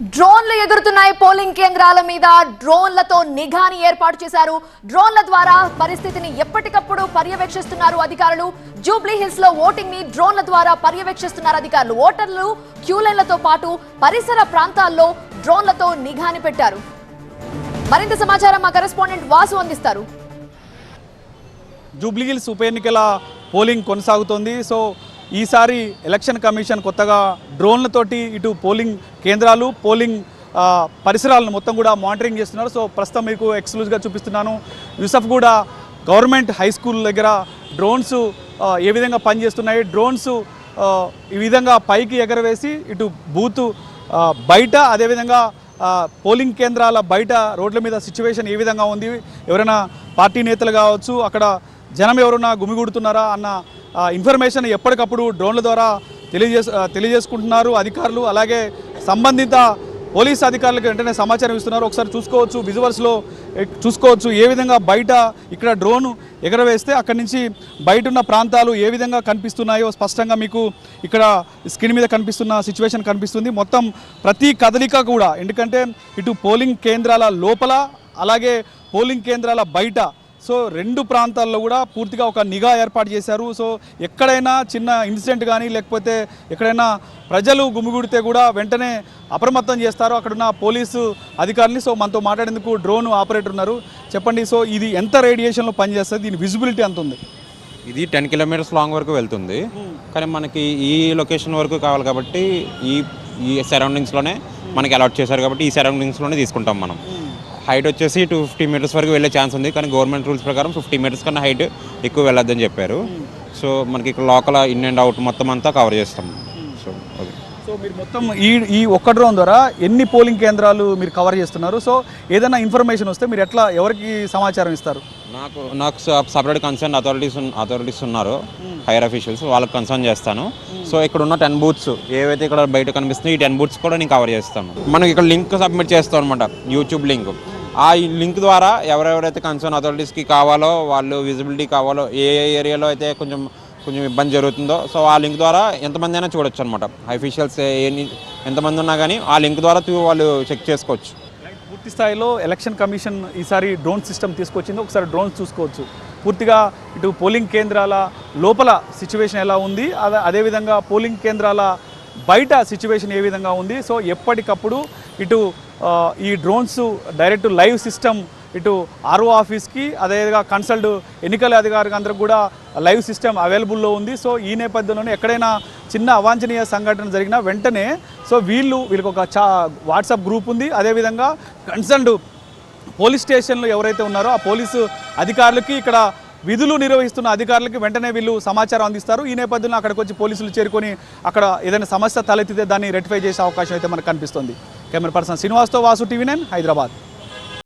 డ్రోన్లు ఎగురుతున్నాయి పోలింగ్ కేంద్రాల మీద. డ్రోన్లతో నిఘాని ఏర్పాటు చేశారు. డ్రోన్ల ద్వారా పరిస్థితిని ఎప్పటికప్పుడు పర్యవేక్షిస్తున్నారు అధికారులు. జూబ్లీ హిల్స్లో ఓటింగ్ని డ్రోన్ల ద్వారా పర్యవేక్షిస్తున్నారు అధికారులు. ఓటర్లు క్యూ లైన్లతో పాటు పరిసర ప్రాంతాల్లో డ్రోన్లతో నిఘాని పెట్టారు. మరింత సమాచారం మా కరెస్పాండెంట్ వాసు అందిస్తారు. జూబ్లీహిల్స్ ఉప ఎన్నికల పోలింగ్ కొనసాగుతోంది. సో ఈసారి ఎలక్షన్ కమిషన్ కొత్తగా డ్రోన్లతోటి ఇటు పోలింగ్ కేంద్రాలు పోలింగ్ పరిసరాలను మొత్తం కూడా మానిటరింగ్ చేస్తున్నారు. సో ప్రస్తుతం మీకు ఎక్స్క్లూజ్గా చూపిస్తున్నాను. యూసఫ్ కూడా గవర్నమెంట్ హై స్కూల్ దగ్గర డ్రోన్స్ ఏ విధంగా పనిచేస్తున్నాయి? డ్రోన్స్ ఈ విధంగా పైకి ఎగరవేసి ఇటు బూతు బయట అదేవిధంగా పోలింగ్ కేంద్రాల బయట రోడ్ల మీద సిచ్యువేషన్ ఏ విధంగా ఉంది? ఎవరైనా పార్టీ నేతలు కావచ్చు అక్కడ జనం ఎవరున్నా గుమిగూడుతున్నారా? అన్న ఇన్ఫర్మేషన్ ఎప్పటికప్పుడు డ్రోన్ల ద్వారా తెలియజేసు తెలియజేసుకుంటున్నారు. అధికారులు అలాగే సంబంధిత పోలీస్ అధికారులకు వెంటనే సమాచారం ఇస్తున్నారు. ఒకసారి చూసుకోవచ్చు విజువల్స్లో చూసుకోవచ్చు ఏ విధంగా బయట ఇక్కడ డ్రోన్ ఎగరవేస్తే అక్కడి నుంచి బయట ఉన్న ప్రాంతాలు ఏ విధంగా కనిపిస్తున్నాయో స్పష్టంగా మీకు ఇక్కడ స్క్రీన్ మీద కనిపిస్తున్న సిచ్యువేషన్ కనిపిస్తుంది. మొత్తం ప్రతి కదలిక కూడా ఎందుకంటే ఇటు పోలింగ్ కేంద్రాల లోపల అలాగే పోలింగ్ కేంద్రాల బయట సో రెండు ప్రాంతాల్లో కూడా పూర్తిగా ఒక నిఘా ఏర్పాటు చేశారు. సో ఎక్కడైనా చిన్న ఇన్సిడెంట్ కానీ లేకపోతే ఎక్కడైనా ప్రజలు గుమిగూడితే కూడా వెంటనే అప్రమత్తం చేస్తారు. అక్కడున్న పోలీసు అధికారులని. సో మనతో మాట్లాడేందుకు డ్రోన్ ఆపరేటర్ ఉన్నారు. చెప్పండి సో ఇది ఎంత రేడియేషన్లో పనిచేస్తుంది? దీని విజిబిలిటీ ఎంత ఉంది? ఇది టెన్ కిలోమీటర్స్ లాంగ్ వరకు వెళ్తుంది. కానీ మనకి ఈ లొకేషన్ వరకు కావాలి కాబట్టి ఈ ఈ సరౌండింగ్స్లోనే మనకి అలాట్ చేశారు కాబట్టి ఈ సరౌండింగ్స్లోనే తీసుకుంటాం మనం. హైట్ వచ్చేసి టూ ఫిఫ్టీ మీటర్స్ వరకు వెళ్ళే ఛాన్స్ ఉంది. కానీ గవర్నమెంట్ రూల్స్ ప్రకారం ఫిఫ్టీ మీటర్స్ కన్నా హైట్ ఎక్కువ వెళ్ళొద్దని చెప్పారు. సో మనకి ఇక్కడ లోకల్ ఇన్ అండ్ అవుట్ మొత్తం అంతా కవర్ చేస్తాం. సో అది సో మీరు మొత్తం ఈ ఈ ఒక్క డ్రోన్ ద్వారా ఎన్ని పోలింగ్ కేంద్రాలు మీరు కవర్ చేస్తున్నారు? సో ఏదైనా ఇన్ఫర్మేషన్ వస్తే మీరు ఎట్లా ఎవరికి సమాచారం ఇస్తారు? నాకు నాకు సపరేట్ కన్సర్న్ అథారిటీస్ అథారిటీస్ ఉన్నారు. హైయర్ అఫీషియల్స్ వాళ్ళకి కన్సర్న్ చేస్తాను. సో ఇక్కడ ఉన్న టెన్ బూత్స్ ఏవైతే ఇక్కడ బయట కనిపిస్తున్నాయి ఈ టెన్ బూత్స్ కూడా నేను కవర్ చేస్తాను. మనం ఇక్కడ లింక్ సబ్మిట్ చేస్తాం అనమాట యూట్యూబ్ లింక్ ఆ లింక్ ద్వారా ఎవరెవరైతే కన్సర్న్ అథారిటీస్కి కావాలో వాళ్ళు విజిబిలిటీ కావాలో ఏ ఏ ఏరియాలో అయితే కొంచెం కొంచెం ఇబ్బంది జరుగుతుందో సో ఆ లింక్ ద్వారా ఎంతమంది అయినా చూడొచ్చు అనమాట అఫీషియల్స్ ఎన్ని ఎంతమంది ఉన్నా కానీ ఆ లింక్ ద్వారా వాళ్ళు చెక్ చేసుకోవచ్చు. పూర్తి స్థాయిలో ఎలక్షన్ కమిషన్ ఈసారి డ్రోన్ సిస్టమ్ తీసుకొచ్చింది. ఒకసారి డ్రోన్స్ చూసుకోవచ్చు. పూర్తిగా ఇటు పోలింగ్ కేంద్రాల లోపల సిచ్యువేషన్ ఎలా ఉంది అదే అదేవిధంగా పోలింగ్ కేంద్రాల బయట సిచ్యువేషన్ ఏ విధంగా ఉంది. సో ఎప్పటికప్పుడు ఇటు ఈ డ్రోన్స్ డైరెక్ట్ లైవ్ సిస్టమ్ ఇటు ఆర్ఓ ఆఫీస్కి అదేవిధంగా కన్సల్ట్ ఎన్నికల అధికారికి అందరికి కూడా లైవ్ సిస్టమ్ అవైలబుల్లో ఉంది. సో ఈ నేపథ్యంలోనే ఎక్కడైనా చిన్న అవాంఛనీయ సంఘటన జరిగినా వెంటనే సో వీళ్ళు వీళ్ళకి ఒక చా వాట్సాప్ గ్రూప్ ఉంది. అదేవిధంగా కన్సల్ట్ పోలీస్ స్టేషన్లో ఎవరైతే ఉన్నారో ఆ పోలీసు అధికారులకి ఇక్కడ విధులు నిర్వహిస్తున్న అధికారులకి వెంటనే వీళ్ళు సమాచారం అందిస్తారు. ఈ నేపథ్యంలో అక్కడికి వచ్చి పోలీసులు చేరుకొని అక్కడ ఏదైనా సమస్య తలెత్తితే దాన్ని రెటిఫై చేసే అవకాశం అయితే మనకు కనిపిస్తుంది. కెమెరా పర్సన్ శ్రీనివాస్తో వాసు టీవీ నైన్ హైదరాబాద్.